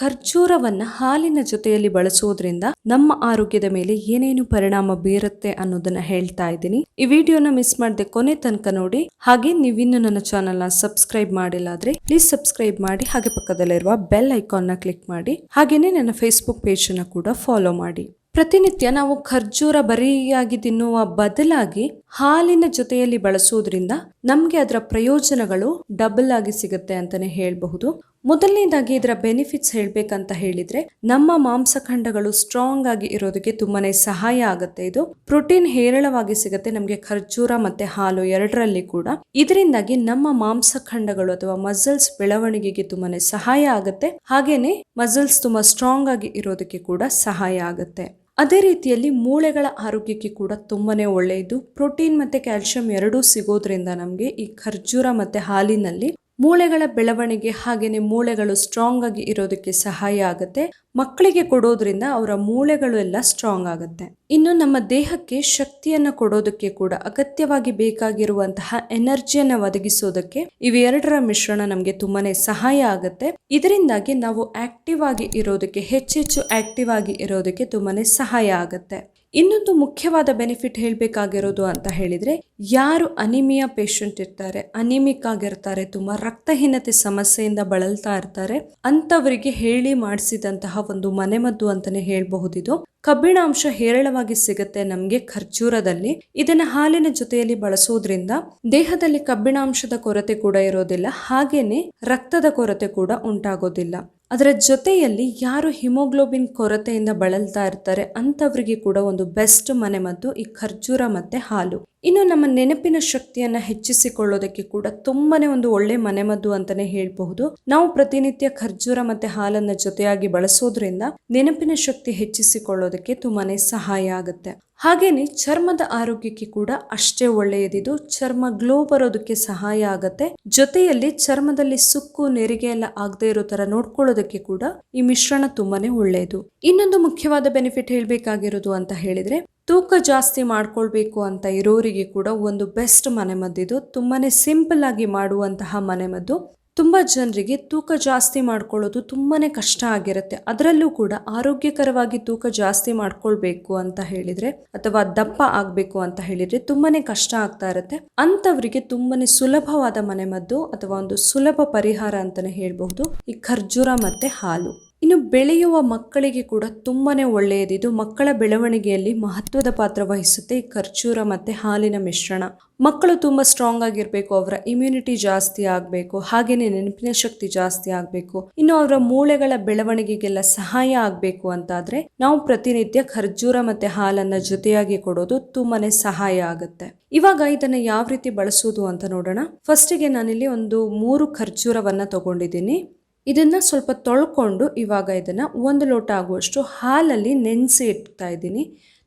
ಖರ್ಜೂರವನ್ನ ಹಾಲಿನ ಜೊತೆಯಲ್ಲಿ ಬಳಸುವುದರಿಂದ ನಮ್ಮ ಆರೋಗ್ಯದ ಮೇಲೆ ಏನೇನು ಪರಿಣಾಮ ಬೀರುತ್ತೆ ಅನ್ನೋದನ್ನ ಹೇಳ್ತಾ ಇದ್ದೀನಿ. ಈ ವಿಡಿಯೋನ ಮಿಸ್ ಮಾಡದೆ ಕೊನೆ ತನಕ ನೋಡಿ. ಹಾಗೆ ನೀವಿನ್ನು ನನ್ನ ಚಾನೆಲ್ನ ಸಬ್ಸ್ಕ್ರೈಬ್ ಮಾಡಿಲ್ಲ ಆದ್ರೆ ಪ್ಲೀಸ್ ಸಬ್ಸ್ಕ್ರೈಬ್ ಮಾಡಿ, ಹಾಗೆ ಪಕ್ಕದಲ್ಲಿರುವ ಬೆಲ್ ಐಕಾನ್ನ ಕ್ಲಿಕ್ ಮಾಡಿ, ಹಾಗೇನೆ ನನ್ನ ಫೇಸ್ಬುಕ್ ಪೇಜ್ ಅನ್ನ ಕೂಡ ಫಾಲೋ ಮಾಡಿ. ಪ್ರತಿನಿತ್ಯ ನಾವು ಖರ್ಜೂರ ಬರಿಯಾಗಿ ತಿನ್ನುವ ಬದಲಾಗಿ ಹಾಲಿನ ಜೊತೆಯಲ್ಲಿ ಬಳಸುವುದರಿಂದ ನಮ್ಗೆ ಅದರ ಪ್ರಯೋಜನಗಳು ಡಬಲ್ ಆಗಿ ಸಿಗುತ್ತೆ ಅಂತಾನೆ ಹೇಳಬಹುದು. ಮೊದಲನೇದಾಗಿ ಇದರ ಬೆನಿಫಿಟ್ಸ್ ಹೇಳಬೇಕಂತ ಹೇಳಿದ್ರೆ, ನಮ್ಮ ಮಾಂಸಖಂಡಗಳು ಸ್ಟ್ರಾಂಗ್ ಆಗಿ ಇರೋದಕ್ಕೆ ತುಂಬಾನೇ ಸಹಾಯ ಆಗುತ್ತೆ. ಇದು ಪ್ರೋಟೀನ್ ಹೇರಳವಾಗಿ ಸಿಗುತ್ತೆ, ನಮಗೆ ಖರ್ಜೂರ ಮತ್ತೆ ಹಾಲು ಎರಡರಲ್ಲಿ ಕೂಡ. ಇದರಿಂದಾಗಿ ನಮ್ಮ ಮಾಂಸಖಂಡಗಳು ಅಥವಾ ಮಸಲ್ಸ್ ಬೆಳವಣಿಗೆಗೆ ತುಂಬಾನೇ ಸಹಾಯ ಆಗುತ್ತೆ. ಹಾಗೇನೆ ಮಸಲ್ಸ್ ತುಂಬಾ ಸ್ಟ್ರಾಂಗ್ ಆಗಿ ಇರೋದಕ್ಕೆ ಕೂಡ ಸಹಾಯ ಆಗುತ್ತೆ. ಅದೇ ರೀತಿಯಲ್ಲಿ ಮೂಳೆಗಳ ಆರೋಗ್ಯಕ್ಕೆ ಕೂಡ ತುಂಬಾನೇ ಒಳ್ಳೆಯದು. ಪ್ರೋಟೀನ್ ಮತ್ತೆ ಕ್ಯಾಲ್ಸಿಯಂ ಎರಡೂ ಸಿಗೋದ್ರಿಂದ ನಮಗೆ ಈ ಖರ್ಜೂರ ಮತ್ತೆ ಹಾಲಿನಲ್ಲಿ ಮೂಳೆಗಳ ಬೆಳವಣಿಗೆ ಹಾಗೇನೆ ಮೂಳೆಗಳು ಸ್ಟ್ರಾಂಗ್ ಆಗಿ ಇರೋದಕ್ಕೆ ಸಹಾಯ ಆಗುತ್ತೆ. ಮಕ್ಕಳಿಗೆ ಕೊಡೋದ್ರಿಂದ ಅವರ ಮೂಳೆಗಳು ಎಲ್ಲ ಸ್ಟ್ರಾಂಗ್ ಆಗುತ್ತೆ. ಇನ್ನು ನಮ್ಮ ದೇಹಕ್ಕೆ ಶಕ್ತಿಯನ್ನ ಕೊಡೋದಕ್ಕೆ ಕೂಡ ಅಗತ್ಯವಾಗಿ ಬೇಕಾಗಿರುವಂತಹ ಎನರ್ಜಿಯನ್ನ ಒದಗಿಸೋದಕ್ಕೆ ಇವೆರಡರ ಮಿಶ್ರಣ ನಮಗೆ ತುಂಬಾನೇ ಸಹಾಯ ಆಗುತ್ತೆ. ಇದರಿಂದಾಗಿ ನಾವು ಆಕ್ಟಿವ್ ಆಗಿ ಇರೋದಕ್ಕೆ, ಹೆಚ್ಚೆಚ್ಚು ಆಕ್ಟಿವ್ ಆಗಿ ಇರೋದಕ್ಕೆ ತುಂಬಾನೇ ಸಹಾಯ ಆಗುತ್ತೆ. ಇನ್ನೊಂದು ಮುಖ್ಯವಾದ ಬೆನಿಫಿಟ್ ಹೇಳಬೇಕಾಗಿರೋದು ಅಂತ ಹೇಳಿದ್ರೆ, ಯಾರು ಅನಿಮಿಯಾ ಪೇಷಂಟ್ ಇರ್ತಾರೆ ಅನಿಮಿಕ್ ಆಗಿರ್ತಾರೆ ತುಂಬಾ ರಕ್ತಹೀನತೆ ಸಮಸ್ಯೆಯಿಂದ ಬಳಲ್ತಾ ಇರ್ತಾರೆ ಅಂತವರಿಗೆ ಹೇಳಿ ಮಾಡಿಸಿದಂತಹ ಒಂದು ಮನೆಮದ್ದು ಅಂತಾನೆ ಹೇಳಬಹುದಿದು. ಕಬ್ಬಿಣಾಂಶ ಹೇರಳವಾಗಿ ಸಿಗುತ್ತೆ ನಮಗೆ ಖರ್ಜೂರದಲ್ಲಿ. ಇದನ್ನ ಹಾಲಿನ ಜೊತೆಯಲ್ಲಿ ಬಳಸೋದ್ರಿಂದ ದೇಹದಲ್ಲಿ ಕಬ್ಬಿಣಾಂಶದ ಕೊರತೆ ಕೂಡ ಇರೋದಿಲ್ಲ, ಹಾಗೇನೆ ರಕ್ತದ ಕೊರತೆ ಕೂಡ ಉಂಟಾಗೋದಿಲ್ಲ. ಅದರ ಜೊತೆಯಲ್ಲಿ ಯಾರು ಹಿಮೋಗ್ಲೋಬಿನ್ ಕೊರತೆಯಿಂದ ಬಳಲ್ತಾ ಇರ್ತಾರೆ ಅಂಥವ್ರಿಗೆ ಕೂಡ ಒಂದು ಬೆಸ್ಟ್ ಮನೆಮದ್ದು ಈ ಖರ್ಜೂರ ಮತ್ತು ಹಾಲು. ಇನ್ನು ನಮ್ಮ ನೆನಪಿನ ಶಕ್ತಿಯನ್ನ ಹೆಚ್ಚಿಸಿಕೊಳ್ಳೋದಕ್ಕೆ ಕೂಡ ತುಂಬಾನೇ ಒಂದು ಒಳ್ಳೆ ಮನೆಮದ್ದು ಅಂತಾನೆ ಹೇಳಬಹುದು. ನಾವು ಪ್ರತಿನಿತ್ಯ ಖರ್ಜೂರ ಮತ್ತೆ ಹಾಲನ್ನ ಜೊತೆಯಾಗಿ ಬಳಸೋದ್ರಿಂದ ನೆನಪಿನ ಶಕ್ತಿ ಹೆಚ್ಚಿಸಿಕೊಳ್ಳೋದಕ್ಕೆ ತುಂಬಾನೇ ಸಹಾಯ ಆಗುತ್ತೆ. ಹಾಗೇನೆ ಚರ್ಮದ ಆರೋಗ್ಯಕ್ಕೆ ಕೂಡ ಅಷ್ಟೇ ಒಳ್ಳೆಯದಿದು ಚರ್ಮ ಗ್ಲೋ ಬರೋದಕ್ಕೆ ಸಹಾಯ ಆಗತ್ತೆ. ಜೊತೆಯಲ್ಲಿ ಚರ್ಮದಲ್ಲಿ ಸುಕ್ಕು, ನೆರಿಗೆ ಎಲ್ಲ ಆಗದೆ ಇರೋ ತರ ನೋಡ್ಕೊಳ್ಳೋದಕ್ಕೆ ಕೂಡ ಈ ಮಿಶ್ರಣ ತುಂಬಾನೇ ಒಳ್ಳೆಯದು. ಇನ್ನೊಂದು ಮುಖ್ಯವಾದ ಬೆನಿಫಿಟ್ ಹೇಳ್ಬೇಕಾಗಿರೋದು ಅಂತ ಹೇಳಿದ್ರೆ ತೂಕ ಜಾಸ್ತಿ ಮಾಡ್ಕೊಳ್ಬೇಕು ಅಂತ ಇರೋರಿಗೆ ಕೂಡ ಒಂದು ಬೆಸ್ಟ್ ಮನೆಮದ್ದಿದು. ತುಂಬಾನೇ ಸಿಂಪಲ್ ಆಗಿ ಮಾಡುವಂತಹ ಮನೆಮದ್ದು. ತುಂಬ ಜನರಿಗೆ ತೂಕ ಜಾಸ್ತಿ ಮಾಡ್ಕೊಳ್ಳೋದು ತುಂಬಾನೇ ಕಷ್ಟ ಆಗಿರುತ್ತೆ. ಅದರಲ್ಲೂ ಕೂಡ ಆರೋಗ್ಯಕರವಾಗಿ ತೂಕ ಜಾಸ್ತಿ ಮಾಡ್ಕೊಳ್ಬೇಕು ಅಂತ ಹೇಳಿದರೆ, ಅಥವಾ ದಪ್ಪ ಆಗಬೇಕು ಅಂತ ಹೇಳಿದರೆ ತುಂಬಾನೇ ಕಷ್ಟ ಆಗ್ತಾ ಇರುತ್ತೆ. ಅಂಥವರಿಗೆ ತುಂಬಾನೇ ಸುಲಭವಾದ ಮನೆಮದ್ದು, ಅಥವಾ ಒಂದು ಸುಲಭ ಪರಿಹಾರ ಅಂತಲೇ ಹೇಳಬಹುದು. ಈ ಖರ್ಜೂರ ಮತ್ತೆ ಹಾಲು. ಇನ್ನು ಬೆಳೆಯುವ ಮಕ್ಕಳಿಗೆ ಕೂಡ ತುಂಬಾನೇ ಒಳ್ಳೆಯದಿದು ಮಕ್ಕಳ ಬೆಳವಣಿಗೆಯಲ್ಲಿ ಮಹತ್ವದ ಪಾತ್ರ ವಹಿಸುತ್ತೆ. ಈ ಖರ್ಜೂರ ಮತ್ತೆ ಹಾಲಿನ ಮಿಶ್ರಣ. ಮಕ್ಕಳು ತುಂಬ ಸ್ಟ್ರಾಂಗ್ ಆಗಿರಬೇಕು, ಅವರ ಇಮ್ಯುನಿಟಿ ಜಾಸ್ತಿ ಆಗಬೇಕು ಹಾಗೆಯೇ ನೆನಪಿನ ಶಕ್ತಿ ಜಾಸ್ತಿ ಆಗಬೇಕು. ಇನ್ನು ಅವರ ಮೂಳೆಗಳ ಬೆಳವಣಿಗೆಗೆಲ್ಲ ಸಹಾಯ ಆಗಬೇಕು ಅಂತಾದ್ರೆ ನಾವು ಪ್ರತಿನಿತ್ಯ ಖರ್ಜೂರ ಮತ್ತೆ ಹಾಲನ್ನ ಜೊತೆಯಾಗಿ ಕೊಡೋದು ತುಂಬಾನೇ ಸಹಾಯ ಆಗುತ್ತೆ. ಇವಾಗ ಇದನ್ನ ಯಾವ ರೀತಿ ಬಳಸೋದು ಅಂತ ನೋಡೋಣ. ಫಸ್ಟಿಗೆ ನಾನಿಲ್ಲಿ ಒಂದು ಮೂರು ಖರ್ಜೂರವನ್ನು ತಗೊಂಡಿದ್ದೀನಿ. ಇದನ್ನ ಸ್ವಲ್ಪ ತೊಳ್ಕೊಂಡು ಇವಾಗ ಇದನ್ನು ಒಂದು ಲೋಟ ಆಗುವಷ್ಟು ಹಾಲಲ್ಲಿ ನೆನೆಸಿ ಇಡ್ತಾ ಇದ್ದೀನಿ.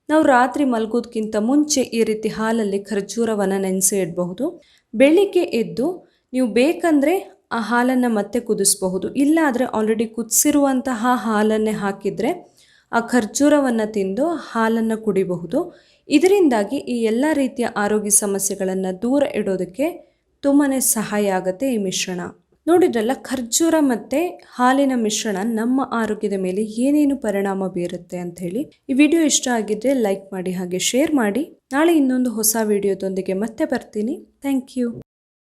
ನಾವು ರಾತ್ರಿ ಮಲಗೋದಕ್ಕಿಂತ ಮುಂಚೆ ಈ ರೀತಿ ಹಾಲಲ್ಲಿ ಖರ್ಜೂರವನ್ನು ನೆನೆಸಿ ಇಡಬಹುದು. ಬೆಳಿಗ್ಗೆ ಎದ್ದು ನೀವು ಬೇಕಂದರೆ ಆ ಹಾಲನ್ನು ಮತ್ತೆ ಕುದಿಸಬಹುದು. ಇಲ್ಲಾದರೆ ಆಲ್ರೆಡಿ ಕುದಿಸಿರುವಂತಹ ಹಾಲನ್ನೇ ಹಾಕಿದರೆ ಆ ಖರ್ಜೂರವನ್ನು ತಿಂದು ಹಾಲನ್ನು ಕುಡಿಬಹುದು. ಇದರಿಂದಾಗಿ ಈ ಎಲ್ಲ ರೀತಿಯ ಆರೋಗ್ಯ ಸಮಸ್ಯೆಗಳನ್ನು ದೂರ ಇಡೋದಕ್ಕೆ ತುಂಬಾ ಸಹಾಯ ಆಗುತ್ತೆ ಈ ಮಿಶ್ರಣ. ನೋಡಿದ್ರಲ್ಲ, ಖರ್ಜೂರ ಮತ್ತು ಹಾಲಿನ ಮಿಶ್ರಣ ನಮ್ಮ ಆರೋಗ್ಯದ ಮೇಲೆ ಏನೇನು ಪರಿಣಾಮ ಬೀರುತ್ತೆ ಅಂತ ಹೇಳಿ ಈ ವಿಡಿಯೋ ಇಷ್ಟ ಆಗಿದ್ರೆ ಲೈಕ್ ಮಾಡಿ ಹಾಗೆ ಶೇರ್ ಮಾಡಿ. ನಾಳೆ ಇನ್ನೊಂದು ಹೊಸ ವಿಡಿಯೋದೊಂದಿಗೆ ಮತ್ತೆ ಬರ್ತೀನಿ. Thank you.